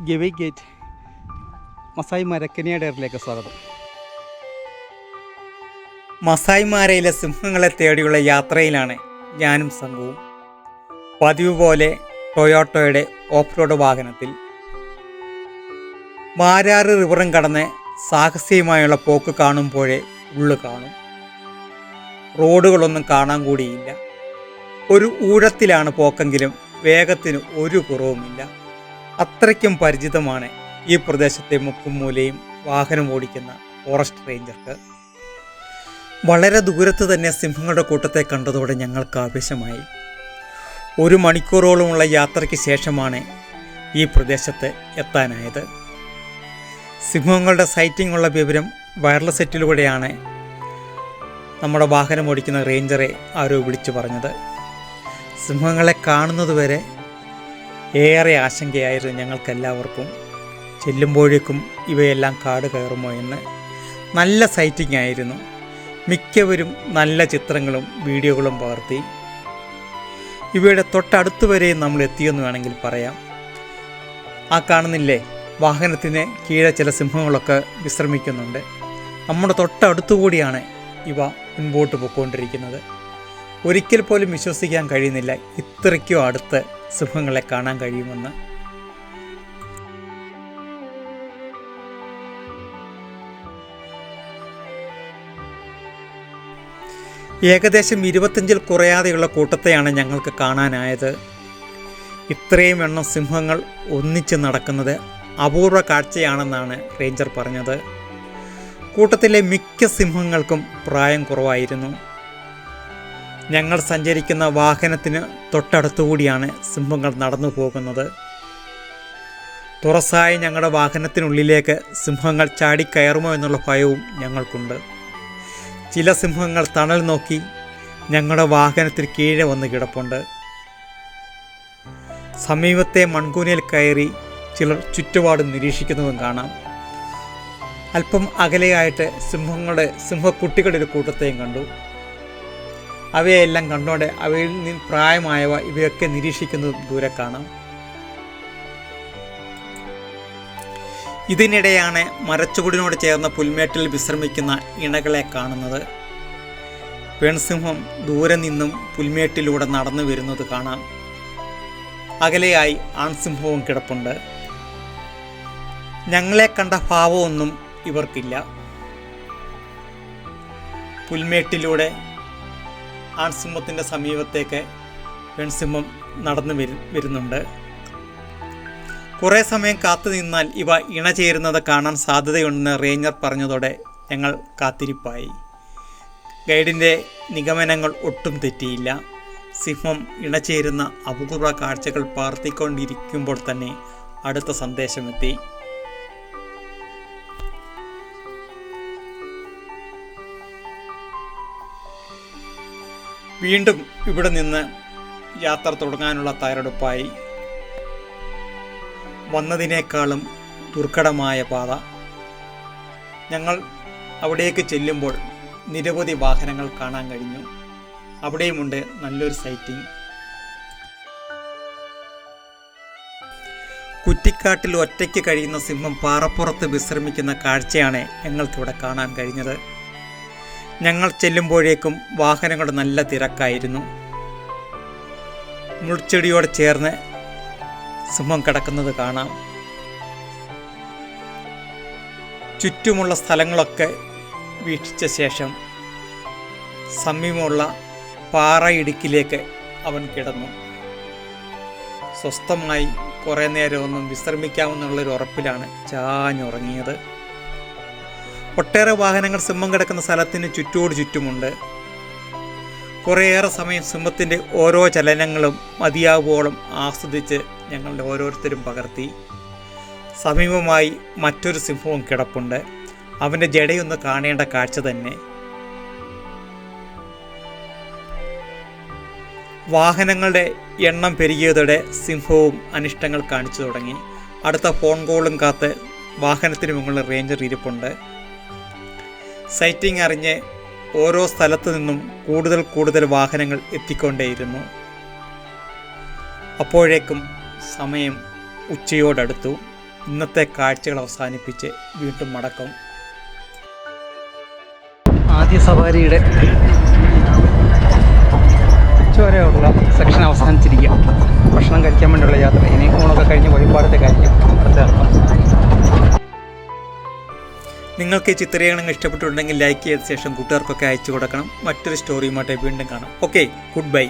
Gavi gate Masai മരക്കനിയ ഡയറിലേക്ക് സ്വാഗതം. മസായിമാരയിലെ സിംഹങ്ങളെ തേടിയുള്ള യാത്രയിലാണ് ഞാനും സംഘവും. പതിവ് പോലെ ടൊയോട്ടോയുടെ ഓഫ് റോഡ് വാഹനത്തിൽ. മാരാറ് റിവറും കടന്ന് സാഹസികമായുള്ള പോക്ക് കാണുമ്പോഴേ ഉള്ളു കാണും. റോഡുകളൊന്നും കാണാൻ കൂടിയില്ല. ഒരു ഊഴത്തിലാണ് പോക്കെങ്കിലും വേഗത്തിന് ഒരു കുറവുമില്ല. അത്രയ്ക്കും പരിചിതമാണ് ഈ പ്രദേശത്തെ മുക്കും മൂലയും വാഹനം ഓടിക്കുന്ന ഫോറസ്റ്റ് റേഞ്ചർക്ക് വളരെ ദൂരത്ത് തന്നെ സിംഹങ്ങളുടെ കൂട്ടത്തെ കണ്ടതോടെ ഞങ്ങൾക്ക് ആവേശമായി. ഒരു മണിക്കൂറോളമുള്ള യാത്രയ്ക്ക് ശേഷമാണ് ഈ പ്രദേശത്ത് എത്താനായത്. സിംഹങ്ങളുടെ സൈറ്റിംഗ് ഉള്ള വിവരം വയർലെസ് സെറ്റിലൂടെയാണ് നമ്മുടെ വാഹനം ഓടിക്കുന്ന റേഞ്ചറെ ആരോ വിളിച്ചു പറഞ്ഞത്. സിംഹങ്ങളെ കാണുന്നതുവരെ ഏറെ ആശങ്കയായിരുന്നു ഞങ്ങൾക്കെല്ലാവർക്കും. ചെല്ലുമ്പോഴേക്കും ഇവയെല്ലാം കാട് കയറുമോ എന്ന് നല്ല സൈറ്റിംഗ് ആയിരുന്നു. മിക്കവരും നല്ല ചിത്രങ്ങളും വീഡിയോകളും പകർത്തി. ഇവയുടെ തൊട്ടടുത്ത് വരെയും നമ്മൾ എത്തിയെന്ന് വേണമെങ്കിൽ പറയാം. ആ കാണുന്നില്ലേ? വാഹനത്തിന് കീഴെ ചില സിംഹങ്ങളൊക്കെ വിശ്രമിക്കുന്നുണ്ട്. നമ്മുടെ തൊട്ടടുത്തുകൂടിയാണ് ഇവ മുൻപോട്ട് പോയിക്കൊണ്ടിരിക്കുന്നത് ഒരിക്കൽ പോലും വിശ്വസിക്കാൻ കഴിയുന്നില്ല. ഇത്രയ്ക്കും അടുത്ത് സിംഹങ്ങളെ കാണാൻ കഴിയുമെന്ന്. ഏകദേശം ഇരുപത്തഞ്ചിൽ കുറയാതെയുള്ള കൂട്ടത്തെയാണ് ഞങ്ങൾക്ക് കാണാനായത്. ഇത്രയും എണ്ണം സിംഹങ്ങൾ ഒന്നിച്ച് നടക്കുന്നത് അപൂർവ കാഴ്ചയാണെന്നാണ് റേഞ്ചർ പറഞ്ഞത്. കൂട്ടത്തിലെ മിക്ക സിംഹങ്ങൾക്കും പ്രായം കുറവായിരുന്നു. ഞങ്ങൾ സഞ്ചരിക്കുന്ന വാഹനത്തിന് തൊട്ടടുത്തുകൂടിയാണ് സിംഹങ്ങൾ നടന്നു പോകുന്നത്. തുറസായ ഞങ്ങളുടെ വാഹനത്തിനുള്ളിലേക്ക് സിംഹങ്ങൾ ചാടിക്കയറുമോ എന്നുള്ള ഭയവും ഞങ്ങൾക്കുണ്ട്. ചില സിംഹങ്ങൾ തണൽ നോക്കി ഞങ്ങളുടെ വാഹനത്തിന് കീഴെ വന്ന് കിടപ്പുണ്ട്. സമീപത്തെ മൺകൂനയിൽ കയറി ചിലർ ചുറ്റുപാടും നിരീക്ഷിക്കുന്നതും കാണാം. അല്പം അകലെയായിട്ട് സിംഹങ്ങളുടെ സിംഹക്കുട്ടികളുടെ ഒരു കൂട്ടത്തെയും കണ്ടു. അവയെല്ലാം കണ്ടോണ്ട് അവയിൽ നിന്ന് പ്രായമായവ ഇവയൊക്കെ നിരീക്ഷിക്കുന്നത് ദൂരെ കാണാം. ഇതിനിടെയാണ് മരച്ചുകുടിനോട് ചേർന്ന പുൽമേട്ടിൽ വിശ്രമിക്കുന്ന ഇണകളെ കാണുന്നത്. പെൺസിംഹം ദൂരെ നിന്നും പുൽമേട്ടിലൂടെ നടന്നു വരുന്നത് കാണാം. അകലെയായി ആൺസിംഹവും കിടപ്പുണ്ട്. ഞങ്ങളെ കണ്ട ഭാവമൊന്നും ഇവർക്കില്ല. പുൽമേട്ടിലൂടെ ആൺസിംഹത്തിന്റെ സമീപത്തേക്ക് പെൺസിംഹം നടന്നു വരു വരുന്നുണ്ട്. കുറേ സമയം കാത്തു നിന്നാൽ ഇവ ഇണചേരുന്നത് കാണാൻ സാധ്യതയുണ്ടെന്ന് റേഞ്ചർ പറഞ്ഞതോടെ ഞങ്ങൾ കാത്തിരിപ്പായി. ഗൈഡിന്റെ നിഗമനങ്ങൾ ഒട്ടും തെറ്റിയില്ല. സിംഹം ഇണചേരുന്ന അപൂർവ കാഴ്ചകൾ പാർത്തിക്കൊണ്ടിരിക്കുമ്പോൾ തന്നെ അടുത്ത സന്ദേശമെത്തി. വീണ്ടും ഇവിടെ നിന്ന് യാത്ര തുടങ്ങാനുള്ള തയ്യാറെടുപ്പായി. വന്നതിനേക്കാളും ദുർഘടമായ പാത. ഞങ്ങൾ അവിടേക്ക് ചെല്ലുമ്പോൾ നിരവധി വാഹനങ്ങൾ കാണാൻ കഴിഞ്ഞു. അവിടെയുമുണ്ട് നല്ലൊരു സൈറ്റിംഗ്. കുറ്റിക്കാട്ടിൽ ഒറ്റയ്ക്ക് കഴിയുന്ന സിംഹം പാറപ്പുറത്ത് വിശ്രമിക്കുന്ന കാഴ്ചയാണ് ഞങ്ങൾക്കിവിടെ കാണാൻ കഴിഞ്ഞത്. ഞങ്ങൾ ചെല്ലുമ്പോഴേക്കും വാഹനങ്ങളുടെ നല്ല തിരക്കായിരുന്നു. മുൾച്ചെടിയോട് ചേർന്ന് സിംഹം കിടക്കുന്നത് കാണാം. ചുറ്റുമുള്ള സ്ഥലങ്ങളൊക്കെ വീക്ഷിച്ച ശേഷം സമീപമുള്ള പാറയിടുക്കിലേക്ക് അവൻ കിടന്നു. സ്വസ്ഥമായി കുറേ നേരം ഒന്നും വിശ്രമിക്കാമെന്നുള്ളൊരു ഉറപ്പിലാണ് ചാഞ്ഞുറങ്ങിയത്. ഒട്ടേറെ വാഹനങ്ങൾ സിംഹം കിടക്കുന്ന സ്ഥലത്തിന് ചുറ്റോട് ചുറ്റുമുണ്ട്. കുറേയേറെ സമയം സിംഹത്തിന്റെ ഓരോ ചലനങ്ങളും മതിയാവോളം ആസ്വദിച്ച് ഞങ്ങളുടെ ഓരോരുത്തരും പകർത്തി. സമീപമായി മറ്റൊരു സിംഹവും കിടപ്പുണ്ട്. അവന്റെ ജടയൊന്ന് കാണേണ്ട കാഴ്ച തന്നെ. വാഹനങ്ങളുടെ എണ്ണം പെരുകിയതോടെ സിംഹവും അനിഷ്ടങ്ങൾ കാണിച്ചു തുടങ്ങി. അടുത്ത ഫോൺ കോളും കാത്ത് വാഹനത്തിന് മുകളിൽ റേഞ്ചർ ഇരിപ്പുണ്ട്. സൈറ്റിംഗ് അറിഞ്ഞ് ഓരോ സ്ഥലത്തു നിന്നും കൂടുതൽ കൂടുതൽ വാഹനങ്ങൾ എത്തിക്കൊണ്ടേയിരുന്നു. അപ്പോഴേക്കും സമയം ഉച്ചയോടടുത്തു. ഇന്നത്തെ കാഴ്ചകൾ അവസാനിപ്പിച്ച് വീണ്ടും മടക്കം. ആദ്യ സവാരിയുടെ ഉച്ചവരെയുള്ള സെക്ഷൻ അവസാനിച്ചിരിക്കുക. ഭക്ഷണം കഴിക്കാൻ വേണ്ടിയുള്ള യാത്ര. ഇനി ഊണൊക്കെ കഴിഞ്ഞ് വഴിപാടത്തെ കഴിഞ്ഞു അടുത്ത നിങ്ങൾക്ക് ചിത്രീകരണം ഇഷ്ടപ്പെട്ടിട്ടുണ്ടെങ്കിൽ ലൈക്ക് ചെയ്ത ശേഷം കൂട്ടുകാർക്കൊക്കെ അയച്ചു കൊടുക്കണം. മറ്റൊരു സ്റ്റോറിയുമായിട്ട് വീണ്ടും കാണാം. Okay good bye